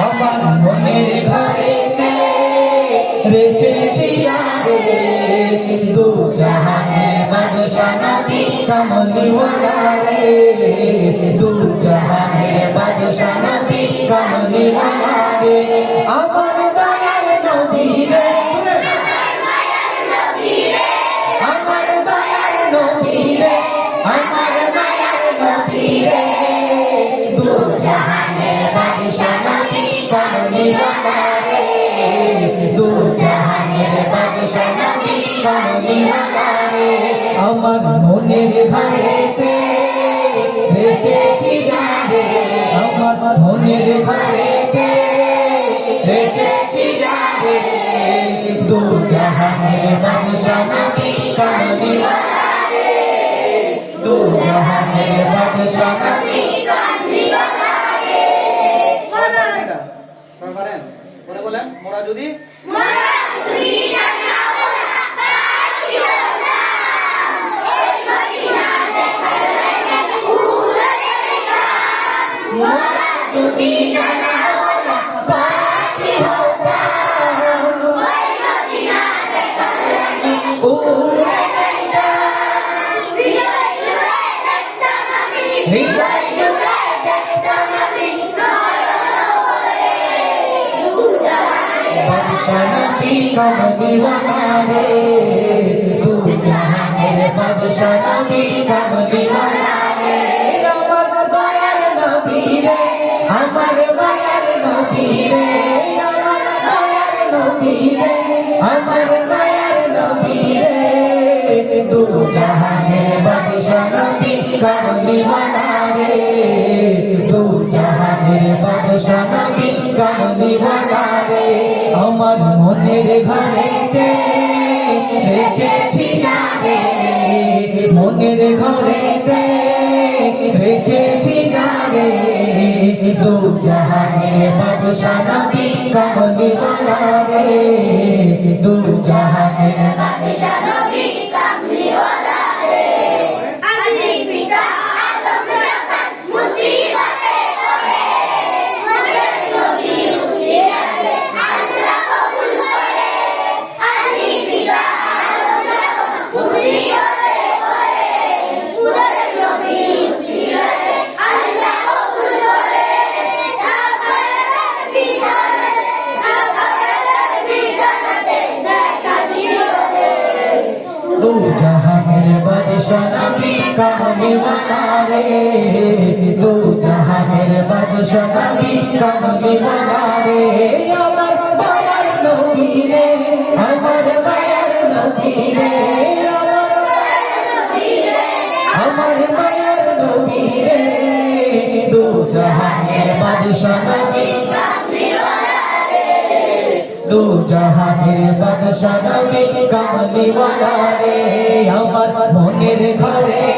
আমার মনের ঘরে রেখেছি আরে দু জাহানের বাদশাহ কমলিওয়ালা রে আমার মনের ঘরেতে রেখেছি যারে। আমার মনের ঘরেতে রেখেছি যারে। দু পরে বলেন। মোরা যদি? বাদশাহ নবী কমলিওয়ালা রে দু জাহানের বাদশাহ নবী কমলিওয়ালা রে দয়ার আমার দয়ার নবী দু জাহানের বাদশাহ নবী কমলিওয়ালা রে দু জাহানের বাদশাহ নবী কমলিওয়ালা রে আমার মনের ঘরেতে রেখেছি যারে মনের ঘরেতে রেখেছি যারে দু জাহানের বাদশাহ নবী কমলিওয়ালা রে দু জাহানের দু জাহানের বাদশাহ নবী কমলিওয়ালা রে। দু জাহানের বাদশাহ নবী কমলিওয়ালা রে। আমার দয়ার নবী রে আমার দয়ার নবী রে আমার দয়ার নবী রে দু জাহানের বাদশাহ নবী দু জাহানের বাদশাহ নবী কমলিওয়ালা রে আমার মনের ঘরেতে